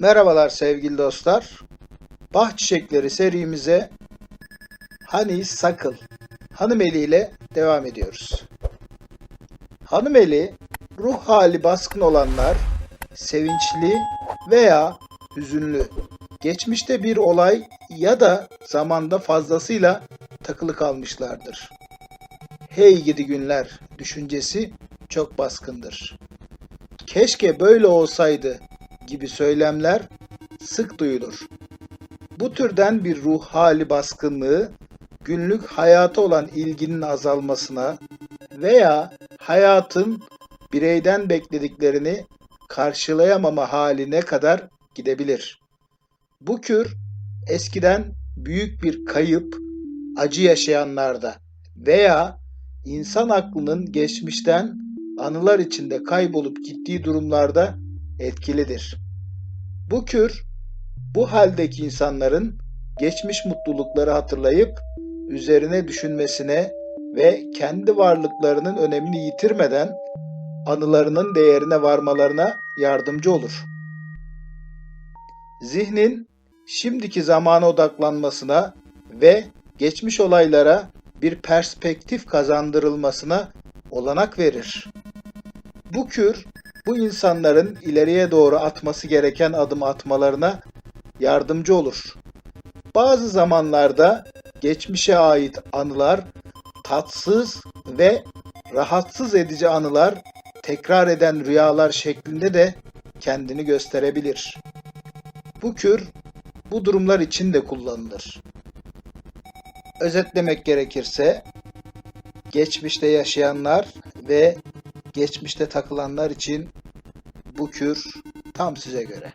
Merhabalar sevgili dostlar. Bah Çiçekleri serimize Hani Sakıl Hanımeli ile devam ediyoruz. Hanımeli ruh hali baskın olanlar sevinçli veya hüzünlü, geçmişte bir olay ya da zamanda fazlasıyla takılı kalmışlardır. Hey gidi günler düşüncesi çok baskındır. Keşke böyle olsaydı gibi söylemler sık duyulur. Bu türden bir ruh hali baskınlığı günlük hayata olan ilginin azalmasına veya hayatın bireyden beklediklerini karşılayamama haline kadar gidebilir. Bu kür eskiden büyük bir kayıp, acı yaşayanlarda veya insan aklının geçmişten anılar içinde kaybolup gittiği durumlarda etkilidir. Bu kür bu haldeki insanların geçmiş mutlulukları hatırlayıp üzerine düşünmesine ve kendi varlıklarının önemini yitirmeden anılarının değerine varmalarına yardımcı olur. Zihnin şimdiki zamana odaklanmasına ve geçmiş olaylara bir perspektif kazandırılmasına olanak verir. Bu kür bu insanların ileriye doğru atması gereken adım atmalarına yardımcı olur. Bazı zamanlarda geçmişe ait anılar tatsız ve rahatsız edici anılar tekrar eden rüyalar şeklinde de kendini gösterebilir. Bu kür bu durumlar için de kullanılır. Özetlemek gerekirse geçmişte yaşayanlar ve geçmişte takılanlar için bu kür tam size göre.